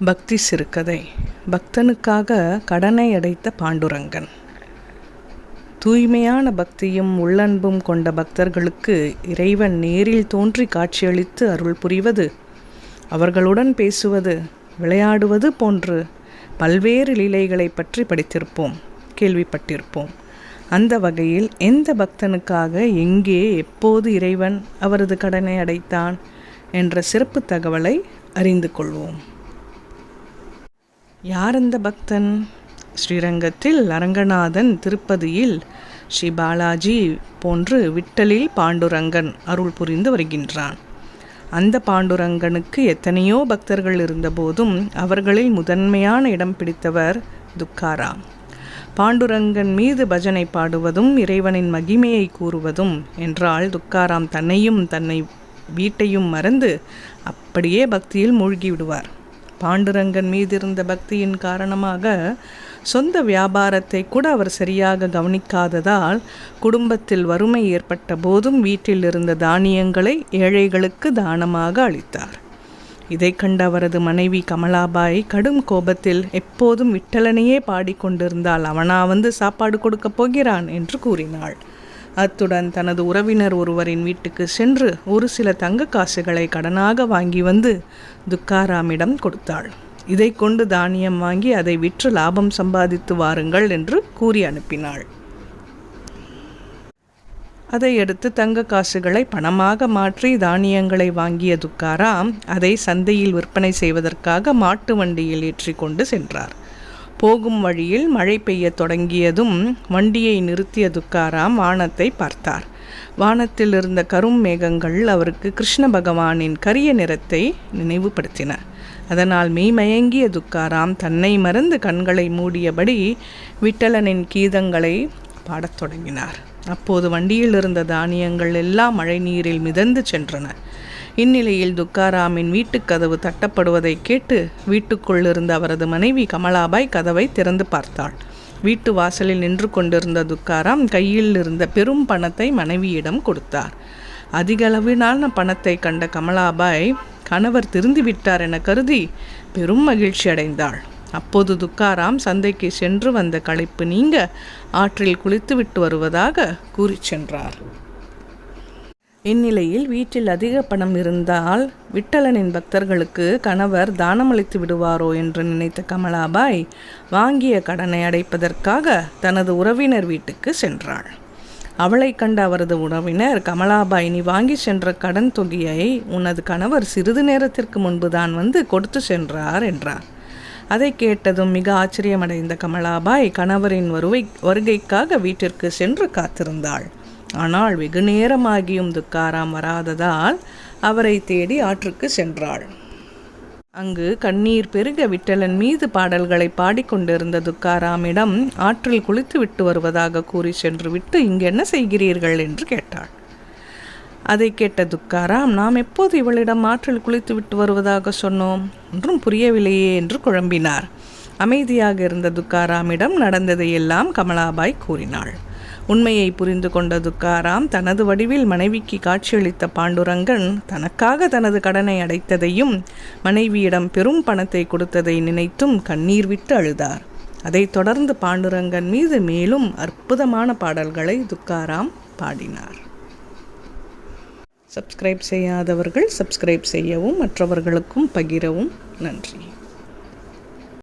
பக்தி சிறுகதை. பக்தனுக்காக கடனை அடைத்த பாண்டுரங்கன். தூய்மையான பக்தியும் உள்ளன்பும் கொண்ட பக்தர்களுக்கு இறைவன் நேரில் தோன்றி காட்சியளித்து அருள் புரிவது அவர்களுடன் பேசுவது விளையாடுவது போன்று பல்வேறு லீலைகளை பற்றி படித்திருப்போம் கேள்விப்பட்டிருப்போம். அந்த வகையில் எந்த பக்தனுக்காக எங்கே எப்போது இறைவன் அவரது கடனை அடைத்தான் என்ற சிறப்பு தகவலை அறிந்து கொள்வோம். யார் அந்த பக்தன்? ஸ்ரீரங்கத்தில் அரங்கநாதன் திருப்பதியில் ஸ்ரீ பாலாஜி போன்று விட்டலில் பாண்டுரங்கன் அருள் புரிந்து வருகின்றான். அந்த பாண்டுரங்கனுக்கு எத்தனையோ பக்தர்கள் இருந்தபோதும் அவர்களில் முதன்மையான இடம் பிடித்தவர் துக்காராம். பாண்டுரங்கன் மீது பஜனை பாடுவதும் இறைவனின் மகிமையை கூறுவதும் என்றால் துக்காராம் தன்னையும் தன்னை வீட்டையும் மறந்து அப்படியே பக்தியில் மூழ்கி விடுவார். பாண்டுரங்கன் மீதிருந்த பக்தியின் காரணமாக சொந்த வியாபாரத்தை கூட அவர் சரியாக கவனிக்காததால் குடும்பத்தில் வறுமை ஏற்பட்ட போதும் வீட்டில் இருந்த தானியங்களை ஏழைகளுக்கு தானமாக அளித்தார். இதை கண்ட அவரது மனைவி கமலாபாய் கடும் கோபத்தில் எப்போதும் விட்டலனையே பாடிக்கொண்டிருந்தால் அவனா வந்து சாப்பாடு கொடுக்கப் போகிறான் என்று கூறினாள். அத்துடன் தனது உறவினர் ஒருவரின் வீட்டுக்கு சென்று ஒரு சில தங்க காசுகளை கடனாக வாங்கி வந்து துக்காராமிடம் கொடுத்தாள். இதை கொண்டு தானியம் வாங்கி அதை விற்று லாபம் சம்பாதித்து வாருங்கள் என்று கூறி அனுப்பினாள். அதை அடுத்து தங்க காசுகளை பணமாக மாற்றி தானியங்களை வாங்கிய துக்காராம் அதை சந்தையில் விற்பனை செய்வதற்காக மாட்டு வண்டியில் ஏற்றி கொண்டு சென்றார். போகும் வழியில் மழை பெய்ய தொடங்கியதும் வண்டியை நிறுத்திய துக்காராம் வானத்தை பார்த்தார். வானத்தில் இருந்த கரும் மேகங்கள் அவருக்கு கிருஷ்ண பகவானின் கரிய நிறத்தை நினைவுபடுத்தின. அதனால் மெய்மயங்கிய துக்காராம் தன்னை மறந்து கண்களை மூடியபடி விட்டலனின் கீதங்களை பாடத் தொடங்கினார். அப்போது வண்டியில் இருந்த தானியங்கள் எல்லாம் மழை நீரில் மிதந்து சென்றன. இந்நிலையில் துக்காராமின் வீட்டுக்கதவு தட்டப்படுவதை கேட்டு வீட்டுக்குள் இருந்த அவரது மனைவி கமலாபாய் கதவை திறந்து பார்த்தாள். வீட்டு வாசலில் நின்று கொண்டிருந்த துக்காராம் கையில் இருந்த பெரும் பணத்தை மனைவியிடம் கொடுத்தார். அதிகளவிலான பணத்தை கண்ட கமலாபாய் கணவர் திருந்திவிட்டார் என கருதி பெரும் மகிழ்ச்சி அடைந்தாள். அப்போது துக்காராம் சந்தைக்கு சென்று வந்த களைப்பு நீங்க ஆற்றில் குளித்துவிட்டு வருவதாக கூறிச் சென்றார். இந்நிலையில் வீட்டில் அதிக பணம் இருந்தால் விட்டலனின் பக்தர்களுக்கு கணவர் தானமளித்து விடுவாரோ என்று நினைத்த கமலாபாய் வாங்கிய கடனை அடைப்பதற்காக தனது உறவினர் வீட்டுக்கு சென்றாள். அவளை கண்ட அவரது உறவினர் கமலாபாய் நீ வாங்கி சென்ற கடன் தொகையை உனது கணவர் சிறிது நேரத்திற்கு முன்புதான் வந்து கொடுத்து சென்றார் என்றார். அதை கேட்டதும் மிக ஆச்சரியமடைந்த கமலாபாய் கணவரின் வருவை வருகைக்காக வீட்டிற்கு சென்று காத்திருந்தாள். ஆனால் வெகு நேரமாகியும் துக்காராம் வராததால் அவரை தேடி ஆற்றுக்கு சென்றாள். அங்கு கண்ணீர் பெருக விட்டலன் மீது பாடல்களை பாடிக்கொண்டிருந்த துக்காராமிடம் ஆற்றில் குளித்து விட்டு வருவதாக கூறி சென்று விட்டு இங்கு என்ன செய்கிறீர்கள் என்று கேட்டாள். அதை கேட்ட துக்காராம் நாம் எப்போது இவளிடம் ஆற்றில் குளித்து விட்டு வருவதாக சொன்னோம்? ஒன்றும் புரியவில்லையே என்று குழம்பினார். அமைதியாக இருந்த துக்காராமிடம் நடந்ததையெல்லாம் கமலாபாய் கூறினாள். உண்மையை புரிந்து கொண்ட துக்காராம் தனது வடிவில் மனைவிக்கு காட்சியளித்த பாண்டுரங்கன் தனக்காக தனது கடனை அடைத்ததையும் மனைவியிடம் பெரும் பணத்தை கொடுத்ததை நினைத்தும் கண்ணீர் விட்டு அழுதார். அதைத் தொடர்ந்து பாண்டுரங்கன் மீது மேலும் அற்புதமான பாடல்களை துக்காராம் பாடினார். சப்ஸ்கிரைப் செய்யாதவர்கள் சப்ஸ்கிரைப் செய்யவும் மற்றவர்களுக்கும் பகிரவும் நன்றி.